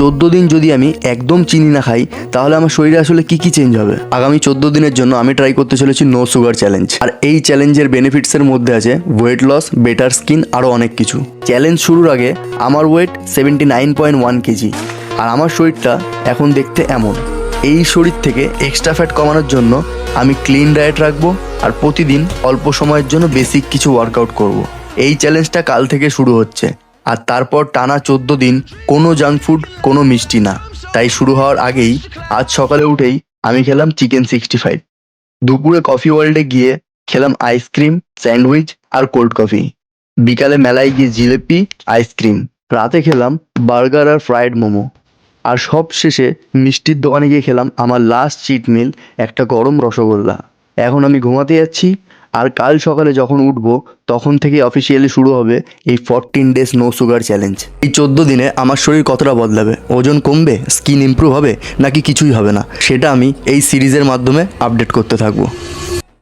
চোদ্দ দিন যদি আমি একদম চিনি না খাই, তাহলে আমার শরীরে আসলে কি কি চেঞ্জ হবে? আগামী চোদ্দ দিনের জন্য আমি ট্রাই করতে চলেছি নো সুগার চ্যালেঞ্জ আর এই চ্যালেঞ্জের বেনিফিটসের মধ্যে আছে ওয়েট লস বেটার স্কিন আরও অনেক কিছু। চ্যালেঞ্জ শুরুর আগে আমার weight seventy nine point one KG, আর আমার শরীরটা এখন দেখতে এমন। এই শরীর থেকে এক্সট্রা ফ্যাট কমানোর জন্য আমি ক্লিন ডায়েট রাখব, আর প্রতিদিন অল্প সময়ের জন্য বেসিক কিছু ওয়ার্কআউট করব। এই চ্যালেঞ্জটা কাল থেকে শুরু হচ্ছে। আর তারপর টানা চোদ্দ দিন কোনো জাঙ্ক ফুড কোনো মিষ্টি না। তাই শুরু হওয়ার আগেই আজ সকালে উঠেই আমি খেলাম চিকেন সিক্সটি ফাইভ দুপুরে কফি ওয়ার্ল্ডে গিয়ে খেলাম আইসক্রিম স্যান্ডউইচ আর কোল্ড কফি বিকালে মেলায় গিয়ে জিলেপি আইসক্রিম রাতে খেলাম বার্গার আর ফ্রাইড মোমো। আর সব শেষে মিষ্টির দোকানে গিয়ে খেলাম আমার লাস্ট চিট মিল একটা গরম রসগোল্লা। এখন আমি ঘুমাতে যাচ্ছি আর কাল সকালে যখন উঠব, তখন থেকে অফিসিয়ালি শুরু হবে এই fourteen days no sugar challenge এই চোদ্দ দিনে আমার শরীর কতটা বদলাবে? ওজন কমবে? স্কিন ইম্প্রুভ হবে? নাকি কিছুই হবে না? সেটা আমি এই সিরিজের মাধ্যমে আপডেট করতে থাকব।